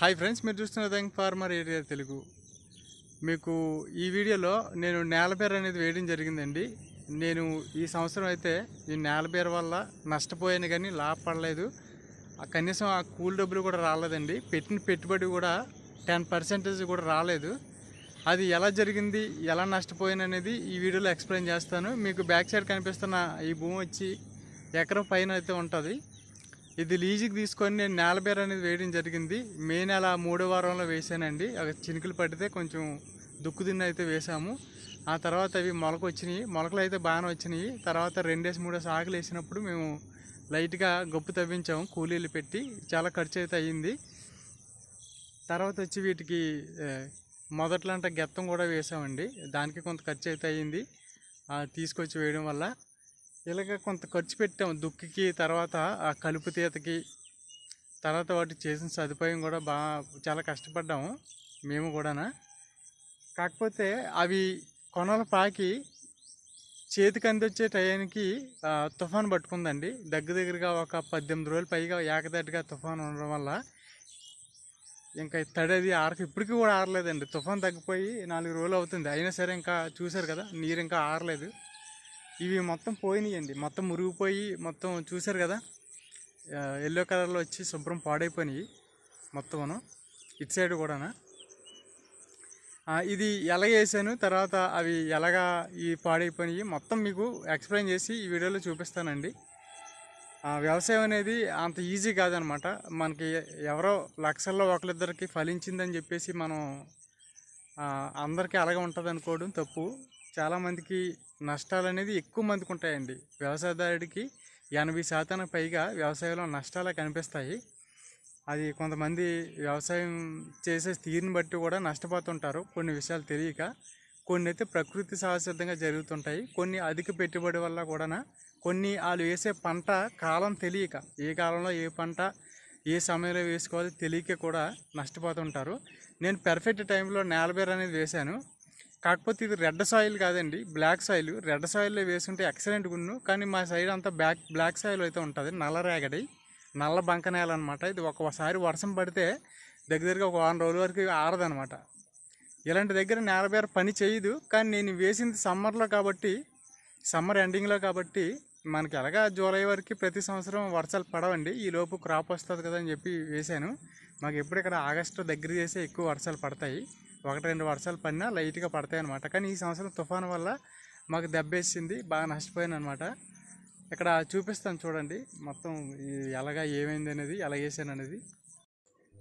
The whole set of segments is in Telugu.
హాయ్ ఫ్రెండ్స్ మీరు చూస్తున్న థ్యాంక్ ఫార్మర్ ఏరియా తెలుగు. మీకు ఈ వీడియోలో నేను నేలబేర అనేది వేయడం జరిగిందండి. నేను ఈ సంవత్సరం అయితే ఈ నేలబేర వల్ల నష్టపోయాను కానీ లాభపడలేదు. కనీసం ఆ కూల్ డబ్బులు కూడా రాలేదండి. పెట్టిన పెట్టుబడి కూడా టెన్ పర్సెంటేజ్ కూడా రాలేదు. అది ఎలా జరిగింది ఎలా నష్టపోయాను అనేది ఈ వీడియోలో ఎక్స్ప్లెయిన్ చేస్తాను. మీకు బ్యాక్ సైడ్ కనిపిస్తున్న ఈ భూమి వచ్చి ఎకరం పైన అయితే ఉంటుంది. ఇది లీజుకి తీసుకొని నేను నేలబేర అనేది వేయడం జరిగింది. మే నెల మూడో వారంలో వేసానండి. అవి చినుకులు పడితే కొంచెం దుక్కు దిన్న అయితే వేసాము. ఆ తర్వాత అవి మొలక వచ్చినాయి. మొలకలు అయితే బాగానే వచ్చినాయి. తర్వాత రెండేసి మూడేసి ఆకులు వేసినప్పుడు మేము లైట్గా గొప్పు తవ్వించాము. కూలీలు పెట్టి చాలా ఖర్చు అయితే అయ్యింది. తర్వాత వచ్చి వీటికి ఏ, మొదట్లో అంటే గెత్తం కూడా వేసామండి. దానికి కొంత ఖర్చు అయితే అయ్యింది. తీసుకొచ్చి వేయడం వల్ల ఇలాగ కొంత ఖర్చు పెట్టాము దుక్కికి తర్వాత ఆ కలుపు తీతకి తర్వాత వాటి చేసిన సదుపాయం కూడా బాగా చాలా కష్టపడ్డాము మేము కూడానా. కాకపోతే అవి కొనలు పాకి చేతికి అందొచ్చే టయానికి తుఫాన్ పట్టుకుందండి. దగ్గర దగ్గరగా ఒక పద్దెనిమిది రోజులు పైగా ఏకదట్టుగా తుఫాన్ ఉండడం వల్ల ఇంకా తడది ఆరక ఇప్పటికీ కూడా ఆరలేదండి. తుఫాన్ తగ్గిపోయి నాలుగు రోజులు అవుతుంది. అయినా సరే ఇంకా చూశారు కదా నీరు ఇంకా ఆరలేదు. ఇవి మొత్తం పోయినాయండి. మొత్తం మురిగిపోయి మొత్తం చూశారు కదా? ఎల్లో కలర్లో వచ్చి శుభ్రం పాడైపోయినాయి మొత్తమును. ఇటు సైడ్ కూడానా? ఇది ఎలా వేసాను. తర్వాత అవి ఎలాగా ఈ పాడైపోయినాయి. మొత్తం మీకు ఎక్స్ప్లెయిన్ చేసి ఈ వీడియోలో చూపిస్తానండి. వ్యవసాయం అనేది అంత ఈజీ కాదనమాట. మనకి ఎవరో లక్షల్లో ఒకరిద్దరికి ఫలించిందని చెప్పేసి మనం అందరికీ అలాగే ఉంటుంది అనుకోవడం తప్పు. చాలామందికి నష్టాలు అనేది ఎక్కువ మందికి ఉంటాయండి వ్యవసాయదారుడికి ఎనభై శాతానికి పైగా వ్యవసాయంలో నష్టాలే కనిపిస్తాయి. అది కొంతమంది వ్యవసాయం చేసే తీరుని బట్టి కూడా నష్టపోతుంటారు. కొన్ని విషయాలు తెలియక కొన్ని అయితే ప్రకృతి సహసిద్ధంగా జరుగుతుంటాయి. కొన్ని అధిక పెట్టుబడి వల్ల కూడా కొన్ని వాళ్ళు వేసే పంట కాలం తెలియక ఏ కాలంలో ఏ పంట ఏ సమయంలో వేసుకోవాలో తెలియక కూడా నష్టపోతుంటారు. నేను పెర్ఫెక్ట్ టైంలో నేలబేర్ అనేది వేశాను. కాకపోతే ఇది రెడ్ సాయిల్ కాదండి బ్లాక్ సాయిల్. రెడ్ సాయిల్లో వేసుంటే ఎక్సలెంట్ గున్ను. కానీ మా సైడ్ అంతా బ్లాక్ బ్లాక్ సాయిల్ అయితే ఉంటుంది. నల్ల రేగడి నల్ల బంక నేల అనమాట ఇది ఒకసారి వర్షం పడితే దగ్గర దగ్గరగా ఒక వారం రోజుల వరకు ఆరదనమాట ఇలాంటి దగ్గర నేలబేర పని చేయదు. కానీ నేను వేసింది సమ్మర్లో కాబట్టి సమ్మర్ ఎండింగ్లో కాబట్టి మనకి ఎలాగా జూలై వరకు ప్రతి సంవత్సరం వర్షాలు పడవండి. ఈ లోపు క్రాప్ వస్తుంది కదా అని చెప్పి వేశాను. మాకు ఎప్పుడు ఇక్కడ ఆగస్టు దగ్గర చేసే ఎక్కువ వర్షాలు పడతాయి. ఒకటి రెండు వర్షాలు పడినా లైట్గా పడతాయి అనమాట కానీ ఈ సంవత్సరం తుఫాను వల్ల మాకు దెబ్బేసింది బాగా నష్టపోయాను అనమాట ఇక్కడ చూపిస్తాను చూడండి మొత్తం ఎలాగా ఏమైంది అనేది ఎలా వేసాను అనేది.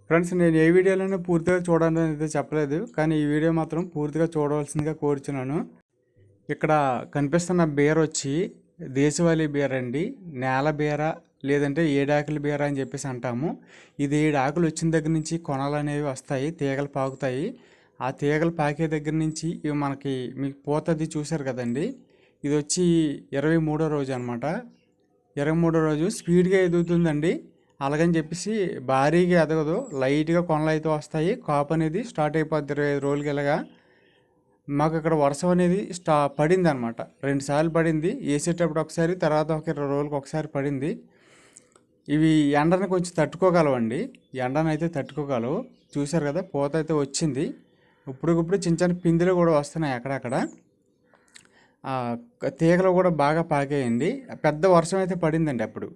ఫ్రెండ్స్ నేను ఏ వీడియోలోనే పూర్తిగా చూడాలని అనేది చెప్పలేదు కానీ ఈ వీడియో మాత్రం పూర్తిగా చూడవలసిందిగా కోరుచున్నాను. ఇక్కడ కనిపిస్తున్న బీర వచ్చి దేశవాళీ బీర అండి. నేల బీర లేదంటే ఏడాకుల బీర అని చెప్పేసి అంటాము. ఇది ఏడు ఆకులు వచ్చిన దగ్గర నుంచి కొనలు అనేవి వస్తాయి తీగలు పాకుతాయి. ఆ తీగలు పాకే దగ్గర నుంచి ఇవి మనకి మీకు పోతుంది చూశారు కదండి. ఇది వచ్చి ఇరవై మూడో రోజు అనమాట ఇరవై మూడో రోజు స్పీడ్గా ఎదుగుతుందండి. అలాగని చెప్పేసి భారీగా ఎదగదు. లైట్గా కొనలు అయితే వస్తాయి. కాపు అనేది స్టార్ట్ అయిపోద్ది ఇరవై ఐదు రోజులకి ఇలాగా. మాకు ఇక్కడ వర్షం అనేది స్టా పడింది అనమాట రెండు సార్లు పడింది. వేసేటప్పుడు ఒకసారి తర్వాత ఒక ఇరవై రోజులకు ఒకసారి పడింది. ఇవి ఎండని కొంచెం తట్టుకోగలవండి. ఎండను అయితే తట్టుకోగలవు. చూశారు కదా పూత అయితే వచ్చింది. ఇప్పుడిప్పుడు చిన్న చిన్న పిందులు కూడా వస్తున్నాయి అక్కడక్కడ. తీగలు కూడా బాగా పాకేయండి. పెద్ద వర్షం అయితే పడిందండి అప్పుడు.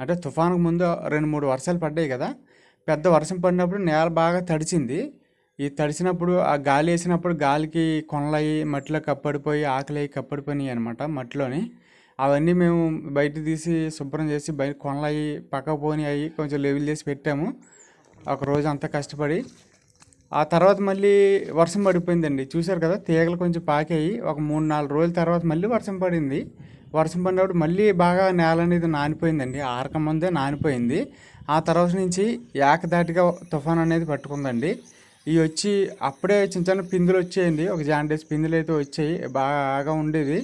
అంటే తుఫానుకు ముందు రెండు మూడు వర్షాలు పడ్డాయి కదా. పెద్ద వర్షం పడినప్పుడు నేల బాగా తడిచింది. ఈ తడిచినప్పుడు ఆ గాలి వేసినప్పుడు గాలికి కొనలయ్యి మట్టిలో కప్పడిపోయి ఆకలి కప్పడిపోయినాయి అనమాట మట్టిలోని. అవన్నీ మేము బయట తీసి శుభ్రం చేసి బయట కొనలయ్యి పక్క పోని అయ్యి కొంచెం లెవెల్ చేసి పెట్టాము. ఒక రోజు అంతా కష్టపడి ఆ తర్వాత మళ్ళీ వర్షం పడిపోయిందండి. చూశారు కదా తీగలు కొంచెం పాకాయి. ఒక మూడు నాలుగు రోజుల తర్వాత మళ్ళీ వర్షం పడింది. వర్షం పడినప్పుడు మళ్ళీ బాగా నేల అనేది నానిపోయిందండి. ఆరక ముందే నానిపోయింది. ఆ తర్వాత నుంచి ఏకదాటిగా తుఫాన్ అనేది పట్టుకుందండి. ఇవి వచ్చి అప్పుడే చిన్న చిన్న పిందులు వచ్చేయండి. ఒక జాండేస్ పిందులు అయితే వచ్చాయి. బాగా ఉండేది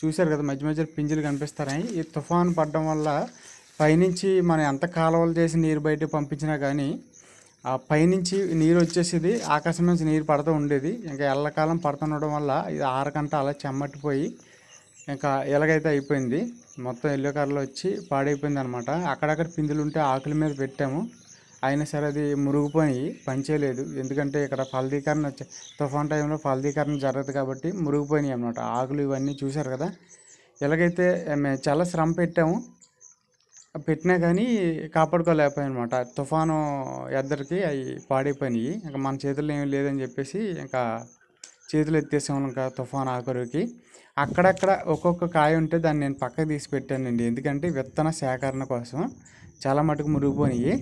చూశారు కదా మధ్య మధ్యలో పింజులు కనిపిస్తారని ఈ తుఫాన్ పడడం వల్ల పైనుంచి మనం ఎంత కాలువలు చేసి నీరు బయటకు పంపించినా కానీ ఆ పైనుంచి నీరు వచ్చేసేది ఆకాశం నుంచి నీరు పడుతూ ఉండేది. ఇంకా ఎల్లకాలం పడుతుండడం వల్ల ఇది ఆరకంట అలా చెమ్మట్టిపోయి ఇంకా ఎలాగైతే అయిపోయింది మొత్తం ఎల్లో కలర్లో వచ్చి పాడైపోయింది అనమాట అక్కడక్కడ పిందులు ఉంటే ఆకుల మీద పెట్టాము. అయినా సరే అది మురుగుపోయి పనిచేయలేదు. ఎందుకంటే ఇక్కడ ఫలదీకరణ తుఫాన్ టైంలో ఫలదీకరణ జరగదు కాబట్టి మురుగుపోయినాయి అనమాట ఆకులు ఇవన్నీ చూశారు కదా. ఎలాగైతే మేము చాలా శ్రమ పెట్టాము. పెట్టినా కానీ కాపాడుకోలేకపోయాను అనమాట తుఫాను ఎద్దరికి అవి పాడైపోయినాయి. ఇంకా మన చేతుల్లో ఏమి లేదని చెప్పేసి ఇంకా చేతులు ఎత్తేసాము ఇంకా తుఫాన్ ఆఖరికి అక్కడక్కడ ఒక్కొక్క కాయ ఉంటే దాన్ని నేను పక్కకు తీసి పెట్టానండి. ఎందుకంటే విత్తన సేకరణ కోసం. చాలా మటుకు మురిగిపోయినాయి.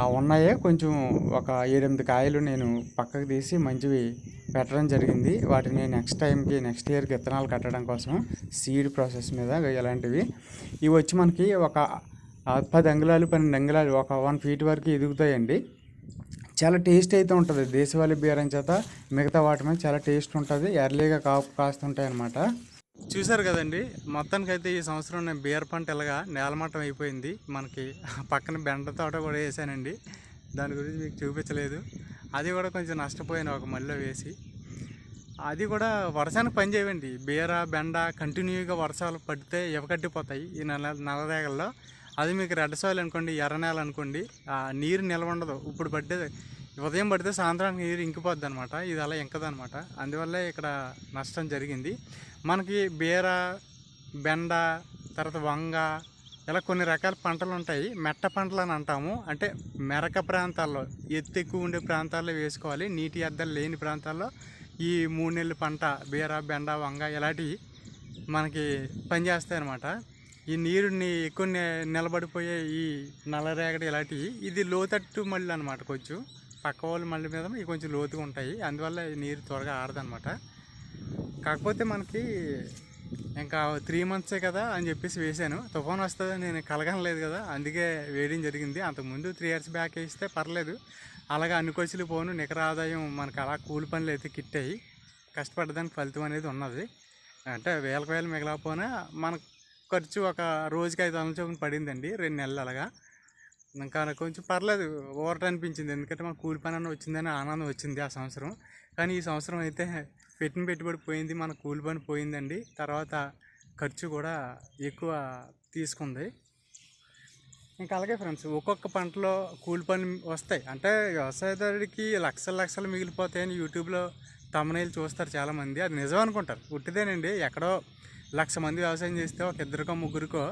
ఆ ఉన్నాయే కొంచెం ఒక ఏడెనిమిది కాయలు నేను పక్కకు తీసి మంచివి పెట్టడం జరిగింది. వాటిని నెక్స్ట్ టైంకి నెక్స్ట్ ఇయర్కి విత్తనాలు కట్టడం కోసం సీడ్ ప్రాసెస్ మీద ఇలాంటివి. ఇవి వచ్చి మనకి ఒక పది అంగుళాలు పన్నెండు అంగుళాలు ఒక వన్ ఫీట్ వరకు ఎదుగుతాయండి. చాలా టేస్ట్ అయితే ఉంటుంది. దేశవాళీ బీరం చేత మిగతా వాటి మీద చాలా టేస్ట్ ఉంటుంది. ఎర్లీగా కాపు కాస్తుంటాయి అన్నమాట చూశారు కదండి మొత్తానికి అయితే ఈ సంవత్సరం నేను బీర్ పంట ఇలాగా నేలమట్టం అయిపోయింది. మనకి పక్కన బెండ తోట కూడా వేసానండి. దాని గురించి మీకు చూపించలేదు. అది కూడా కొంచెం నష్టపోయాను ఒక మళ్ళీ వేసి. అది కూడా వర్షానికి పని చేయవండి. బీర బెండ కంటిన్యూగా వర్షాలు పడితే ఇవకట్టిపోతాయి ఈ నెల నల్లరేగల్లో. అది మీకు రెడ్ సాయిల్ అనుకోండి ఎర్ర నేల అనుకోండి ఆ నీరు నిల్వ ఉండదు. ఇప్పుడు పడ్డే ఉదయం పడితే సాయంత్రానికి నీరు ఇంకిపోద్ది అనమాట ఇది అలా ఇంకదనమాట అందువల్ల ఇక్కడ నష్టం జరిగింది. మనకి బీర బెండ తర్వాత వంగ ఇలా కొన్ని రకాల పంటలు ఉంటాయి. మెట్ట పంటలు అని అంటాము. అంటే మెరక ప్రాంతాల్లో ఎత్తు ఎక్కువ ఉండే ప్రాంతాల్లో వేసుకోవాలి. నీటి అద్దలు లేని ప్రాంతాల్లో ఈ మూడు నెలల పంట బీర బెండ వంగ ఇలాంటివి మనకి పనిచేస్తాయి అనమాట ఈ నీరుని ఎక్కువ నిలబడిపోయే ఈ నల్లరేగడి ఇలాంటివి ఇది లోతట్టు మళ్ళీ అనమాట కొంచెం. పక్క వాళ్ళు మళ్ళీ మీద ఇవి కొంచెం లోతుగా ఉంటాయి. అందువల్ల నీరు త్వరగా ఆడదనమాట కాకపోతే మనకి ఇంకా త్రీ మంత్సే కదా అని చెప్పేసి వేసాను తుఫాన్ వస్తుందని నేను కలగనలేదు కదా అందుకే వేయడం జరిగింది. అంతకుముందు త్రీ ఇయర్స్ బ్యాక్ వేస్తే పర్లేదు. అలాగే అన్ని కొచ్చులు పోను నికర ఆదాయం మనకు అలా కూలి పనులు అయితే కిట్టాయి. కష్టపడ్డదానికి ఫలితం అనేది ఉన్నది. అంటే వేలకు వేలు మిగలకపోయినా మన ఖర్చు ఒక రోజుకి ఐదు వందల చొప్పున పడిందండి రెండు నెలలు అలాగా. ఇంకా కొంచెం పర్లేదు ఓవర్ అనిపించింది. ఎందుకంటే మాకు కూలి పని అన్న వచ్చిందని ఆనందం వచ్చింది ఆ సంవత్సరం. కానీ ఈ సంవత్సరం అయితే పెట్టిన పెట్టుబడి పోయింది మన కూలి పని పోయిందండి. తర్వాత ఖర్చు కూడా ఎక్కువ తీసుకుంది. ఇంకా అలాగే ఫ్రెండ్స్ ఒక్కొక్క పంటలో కూలి పని వస్తాయి. అంటే వ్యవసాయదారుడికి లక్షల లక్షలు మిగిలిపోతాయని యూట్యూబ్లో తమనైలు చూస్తారు చాలామంది. అది నిజం అనుకుంటారు. పుట్టిదేనండి ఎక్కడో లక్ష మంది వ్యవసాయం చేస్తే ఒక ఇద్దరికో ముగ్గురికో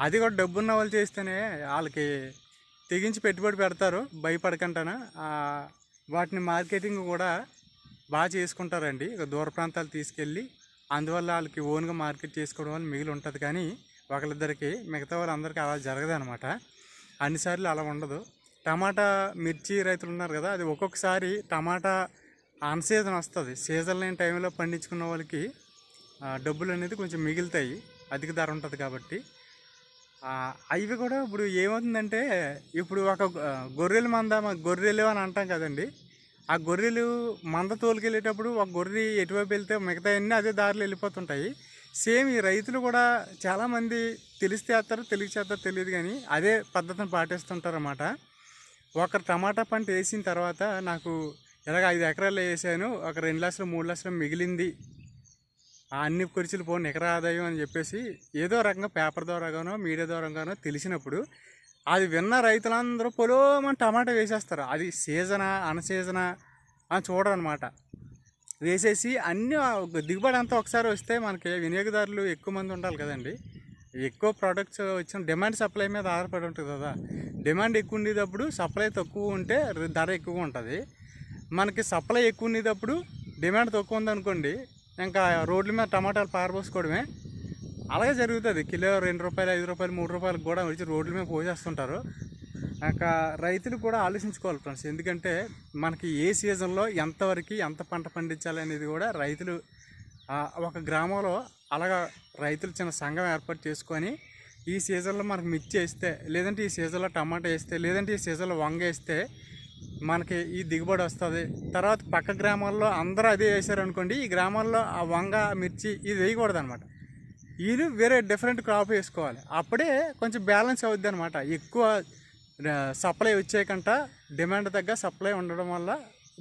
అది కూడా డబ్బున్న వాళ్ళు చేస్తేనే వాళ్ళకి తెగించి పెట్టుబడి పెడతారు భయపడకుండా వాటిని మార్కెటింగ్ కూడా బాగా చేసుకుంటారండి. దూర ప్రాంతాలు తీసుకెళ్ళి అందువల్ల వాళ్ళకి ఓన్గా మార్కెట్ చేసుకోవడం వల్ల మిగిలి ఉంటుంది. కానీ ఒకరిద్దరికి మిగతా వాళ్ళందరికీ అలా జరగదు అనమాట అన్నిసార్లు అలా ఉండదు. టమాటా మిర్చి రైతులు ఉన్నారు కదా అది ఒక్కొక్కసారి టమాటా ఆన్ సీజన్ వస్తుంది. సీజన్ లేని టైంలో పండించుకున్న వాళ్ళకి డబ్బులు అనేది కొంచెం మిగులుతాయి. అధిక ధర ఉంటుంది కాబట్టి. అవి కూడా ఇప్పుడు ఏమవుతుందంటే ఇప్పుడు ఒక గొర్రెలు మంద గొర్రెలు అని అంటాం కదండి. ఆ గొర్రెలు మంద తోలుకెళ్ళేటప్పుడు ఒక గొర్రె ఎటువైపు వెళ్తే మిగతా అన్నీ అదే దారిలో వెళ్ళిపోతుంటాయి. సేమ్ ఈ రైతులు కూడా చాలామంది తెలిసి చేస్తారు తెలియ చేస్తారు తెలియదు కానీ అదే పద్ధతిని పాటిస్తుంటారు అన్నమాట ఒకరు టమాటా పంట వేసిన తర్వాత నాకు ఇలాగ ఐదు ఎకరాలు వేసాను ఒక రెండు లక్షలు మూడు లక్షలు మిగిలింది అన్ని ఖర్చులు పోను నికర ఆదాయం అని చెప్పేసి ఏదో రకంగా పేపర్ ద్వారాగానో మీడియా ద్వారాగానో తెలిసినప్పుడు అది విన్న రైతులందరూ పొలోమని టమాటా వేసేస్తారు. అది సీజనా అన్సీజనా అని చూడనమాట వేసేసి అన్ని దిగుబడి అంతా ఒకసారి వస్తే మనకి వినియోగదారులు ఎక్కువ మంది ఉండాలి కదండి. ఎక్కువ ప్రోడక్ట్స్ వచ్చిన డిమాండ్ సప్లై మీద ఆధారపడి ఉంటుంది కదా. డిమాండ్ ఎక్కువ ఉండేటప్పుడు సప్లై తక్కువ ఉంటే ధర ఎక్కువ ఉంటుంది. మనకి సప్లై ఎక్కువ ఉండేటప్పుడు డిమాండ్ తక్కువ ఉందనుకోండి ఇంకా రోడ్ల మీద టమాటాలు పారబోసుకోవడమే. అలాగే జరుగుతుంది. కిలో రెండు రూపాయలు ఐదు రూపాయలు మూడు రూపాయలకు కూడా వచ్చి రోడ్ల మీద పోసేస్తుంటారు. ఇంకా రైతులు కూడా ఆలోచించుకోవాలి ఫ్రెండ్స్. ఎందుకంటే మనకి ఏ సీజన్లో ఎంతవరకు ఎంత పంట పండించాలి అనేది కూడా రైతులు ఒక గ్రామంలో అలాగా రైతులు చిన్న సంఘం ఏర్పాటు చేసుకొని ఈ సీజన్లో మనకు మిర్చి వేస్తే లేదంటే ఈ సీజన్లో టమాటా వేస్తే లేదంటే ఈ సీజన్లో వంగ వేస్తే మనకి ఈ దిగుబడి వస్తుంది. తర్వాత పక్క గ్రామాల్లో అందరూ అదే వేసారనుకోండి ఈ గ్రామాల్లో ఆ వంగ మిర్చి ఇది వేయకూడదు అనమాట వీళ్ళు వేరే డిఫరెంట్ క్రాప్ వేసుకోవాలి. అప్పుడే కొంచెం బ్యాలెన్స్ అవుద్ది అనమాట ఎక్కువ సప్లై వచ్చేకంట డిమాండ్ తగ్గ సప్లై ఉండడం వల్ల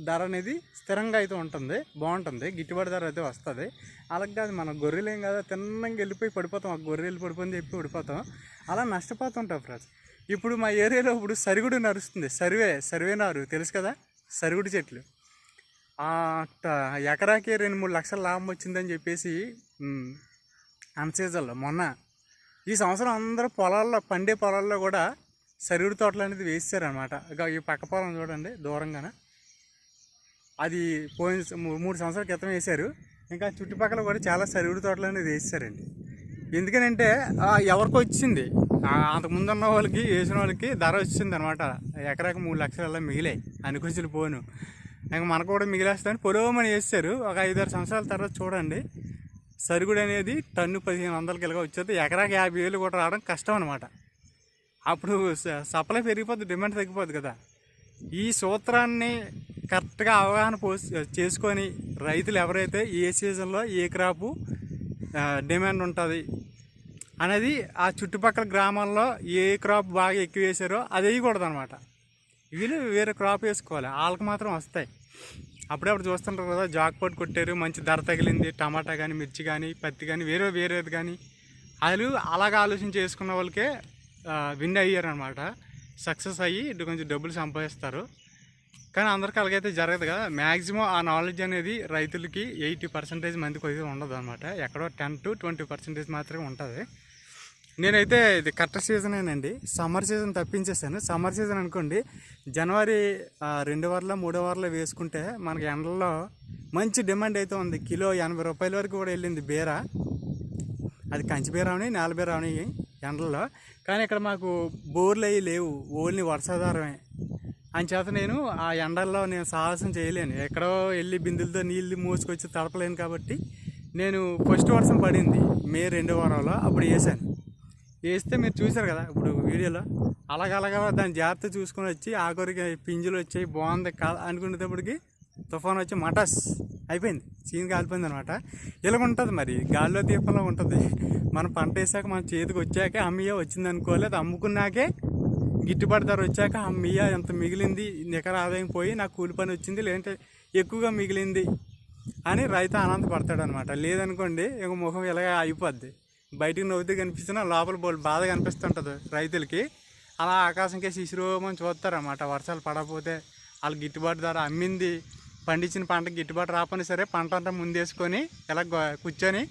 ధర అనేది స్థిరంగా అయితే ఉంటుంది బాగుంటుంది. గిట్టుబాటు ధర అయితే వస్తుంది. అలాగే కాదు మన గొర్రెలు ఏం కదా తిన్నంగా వెళ్ళిపోయి పడిపోతాం. ఆ గొర్రెలు పడిపోయి చెప్పి పడిపోతాం. అలా నష్టపోతుంటాం ఫ్రెండ్స్. ఇప్పుడు మా ఏరియాలో ఇప్పుడు సరుగుడు నడుస్తుంది. సర్వే సర్వే నారు. తెలుసు కదా? సరుగుడు చెట్లు. ఎకరాకి రెండు మూడు లక్షల లాభం వచ్చిందని చెప్పేసి అన్ సీజన్లో మొన్న ఈ సంవత్సరం అందరూ పొలాల్లో పండే పొలాల్లో కూడా సరుగుడు తోటలు అనేది వేసారనమాట ఈ పక్క పొలం చూడండి దూరంగాన. అది పోయిన మూ- మూడు సంవత్సరాల క్రితం వేశారు. ఇంకా చుట్టుపక్కల కూడా చాలా సరుగుడు తోటలు అనేది వేసారండి ఎందుకనంటే ఎవరికి ఎవరికో వచ్చింది అంతకుముందు ఉన్న వాళ్ళకి వేసిన వాళ్ళకి ధర వచ్చింది అనమాట ఎకరాకి మూడు లక్షల అలా మిగిలాయి అనుకొచ్చిన పోను ఇంకా మనకు కూడా మిగిలేస్తాను పొలవమని వేస్తారు. ఒక ఐదారు సంవత్సరాల తర్వాత చూడండి. సరుగుడు అనేది టన్ను పదిహేను వందలకి ఇలాగ వచ్చేది. ఎకరాకి యాభై వేలు కూడా రావడం కష్టం అనమాట అప్పుడు స- సప్లై పెరిగిపోద్ది డిమాండ్ తగ్గిపోద్ది కదా. ఈ సూత్రాన్ని కరెక్ట్గా అవగాహన పో చేసుకొని రైతులు ఎవరైతే ఏ సీజన్లో ఏ క్రాపు డిమాండ్ ఉంటుంది అనేది ఆ చుట్టుపక్కల గ్రామాల్లో ఏ క్రాప్ బాగా ఎక్కువ వేసారో అది వేయకూడదు అనమాట వీళ్ళు వేరే క్రాప్ వేసుకోవాలి. వాళ్ళకి మాత్రం వస్తాయి. అప్పుడప్పుడు చూస్తుంటారు కదా జాక్పాట్ కొట్టారు మంచి ధర తగిలింది టమాటా కానీ మిర్చి కానీ పత్తి కానీ వేరే వేరేది కానీ వాళ్ళు అలాగ ఆలోచన చేసుకున్న వాళ్ళకే విన్ అయ్యారనమాట సక్సెస్ అయ్యి ఇటు కొంచెం డబ్బులు సంపాదిస్తారు. కానీ అందరికీ అలాగైతే జరగదు కదా. మ్యాక్సిమం ఆ నాలెడ్జ్ అనేది రైతులకి ఎయిటీ పర్సెంటేజ్ మందికి అయితే ఉండదు అనమాట ఎక్కడో టెన్ టు ట్వంటీ పర్సెంటేజ్ మాత్రమే ఉంటుంది. నేనైతే ఇది కరెక్ట్ సీజనేనండి. సమ్మర్ సీజన్ తప్పించేసాను సమ్మర్ సీజన్ అనుకోండి జనవరి రెండు వారాల మూడో వారాలు వేసుకుంటే మనకి ఎండల్లో మంచి డిమాండ్ అయితే ఉంది. కిలో ఎనభై రూపాయల వరకు కూడా వెళ్ళింది బీర. అది కంచి బీర అవని నేల బీర అవని ఎండల్లో. కానీ ఇక్కడ మాకు బోర్లు అవి లేవు. ఓన్లీ వర్షాధారమే. అంచేత నేను ఆ ఎండల్లో నేను సాహసం చేయలేను. ఎక్కడో వెళ్ళి బిందులతో నీళ్ళు మోసుకొచ్చి తడపలేను కాబట్టి నేను ఫస్ట్ వర్షం పడింది. మే రెండో వారంలో అప్పుడు వేసాను వేస్తే మీరు చూసారు కదా ఇప్పుడు వీడియోలో. అలాగలాగా దాన్ని జాగ్రత్త చూసుకొని వచ్చి ఆఖరికి పింజులు వచ్చాయి బాగుంది కా అనుకునేటప్పటికి తుఫాన్ వచ్చి మటస్ అయిపోయింది. సీన్ కాలిపోయింది అనమాట ఇలా ఉంటుంది మరి గాల్లో దీపంలో ఉంటుంది. మనం పంట వేసాక మన చేతికి వచ్చాక అమ్మయ్య వచ్చింది అనుకోలేదు అమ్ముకున్నాకే గిట్టుబాటు ధర వచ్చాక అమ్మయ్య ఎంత మిగిలింది నికర ఆదాయం పోయి నాకు కూలి పని వచ్చింది లేదంటే ఎక్కువగా మిగిలింది అని రైతు ఆనందపడతాడు అనమాట లేదనుకోండి ఇంక ముఖం ఇలాగ అయిపోద్ది. బయటికి నవ్వుతూ కనిపిస్తున్నా లోపల బోల్ బాధ కనిపిస్తుంటుంది రైతులకి. అలా ఆకాశంకే శిశిరోమని చూస్తారన్నమాట. వర్షాలు పడకపోతే వాళ్ళు గిట్టుబాటు ధర అమ్మింది పండించిన పంటకి గిట్టుబాటు రాకపోయినా సరే పంట అంతా ముందేసుకొని ఇలా కూర్చొని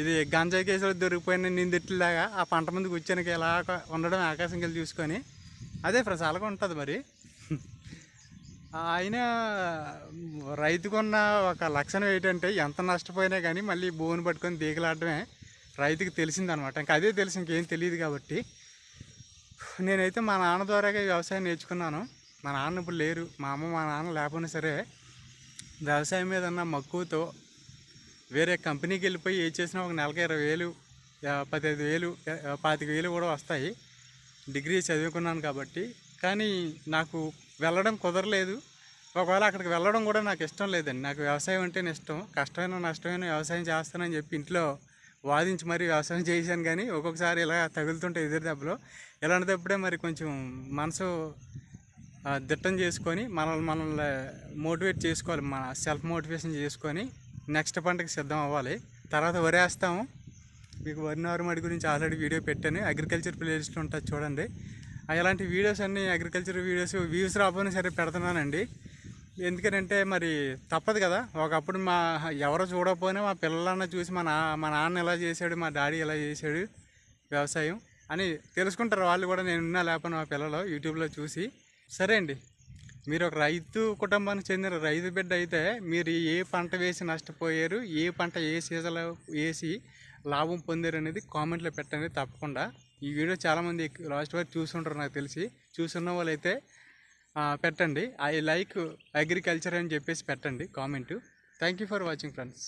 ఇది గంజాయి కేసులో దొరికిపోయిన నిందిట్లాగా ఆ పంట ముందు కూర్చొని ఇలా ఉండడం ఆకాశంకి వెళ్ళి చూసుకొని అదే ఫ్రెండ్స్ అలాగే ఉంటుంది మరి. ఆయన రైతుకున్న ఒక లక్షణం ఏంటంటే ఎంత నష్టపోయినా కానీ మళ్ళీ భూమిని పట్టుకొని దీగలాడటమే రైతుకి తెలిసిందనమాట. ఇంకా అదే తెలిసి ఇంకేం తెలియదు కాబట్టి. నేనైతే మా నాన్న ద్వారాగా వ్యవసాయం నేర్చుకున్నాను. మా నాన్న ఇప్పుడు లేరు మా అమ్మ మా నాన్న లేకపోయినా సరే వ్యవసాయం మీద ఉన్న మక్కువతో వేరే కంపెనీకి వెళ్ళిపోయి ఏ చేసినా ఒక నెలకి ఇరవై వేలు పదిహేను వేలు పాతిక వేలు కూడా వస్తాయి. డిగ్రీ చదువుకున్నాను కాబట్టి. కానీ నాకు వెళ్ళడం కుదరలేదు. ఒకవేళ అక్కడికి వెళ్ళడం కూడా నాకు ఇష్టం లేదండి. నాకు వ్యవసాయం అంటేనే ఇష్టం. కష్టమైన నష్టమైన వ్యవసాయం చేస్తానని చెప్పి ఇంట్లో వాదించి మరీ వ్యవసాయం చేశాను కానీ ఒక్కొక్కసారి ఇలా తగులుతుంటే ఎదురు దెబ్బలో. ఇలాంటిదప్పుడే మరి కొంచెం మనసు దిట్టం చేసుకొని మనల్ని మనల్ని మోటివేట్ చేసుకోవాలి. మన సెల్ఫ్ మోటివేషన్ చేసుకొని నెక్స్ట్ పంటకి సిద్ధం అవ్వాలి. తర్వాత వరేస్తాము మీకు వరి నారుమడి గురించి ఆల్రెడీ వీడియో పెట్టాను. అగ్రికల్చర్ ప్లేలిస్ట్లో ఉంటుంది చూడండి. ఇలాంటి వీడియోస్ అన్నీ అగ్రికల్చర్ వీడియోస్ వ్యూస్ రాకపోయినా సరే పెడుతున్నానండి. ఎందుకంటే మరి తప్పదు కదా. ఒకప్పుడు మా ఎవరో చూడకపోయినా మా పిల్లలన్న చూసి మా నా మా నాన్న ఎలా చేశాడు మా డాడీ ఎలా చేశాడు వ్యవసాయం అని తెలుసుకుంటారు. వాళ్ళు కూడా నేను ఉన్నా లేకపోయినా మా పిల్లలు యూట్యూబ్లో చూసి. సరే అండి మీరు ఒక రైతు కుటుంబానికి చెందిన రైతు బిడ్డ అయితే మీరు ఏ పంట వేసి నష్టపోయారు ఏ పంట ఏ సీజన్లో వేసి లాభం పొందారు అనేది కామెంట్లో పెట్టండి తప్పకుండా. ఈ వీడియో చాలామంది లాస్ట్ వరకు చూసుంటారు నాకు తెలిసి. చూసున్న వాళ్ళైతే పెట్టండి. ఐ లైక్ అగ్రికల్చర్ అని చెప్పేసి పెట్టండి comment. Thank you for watching friends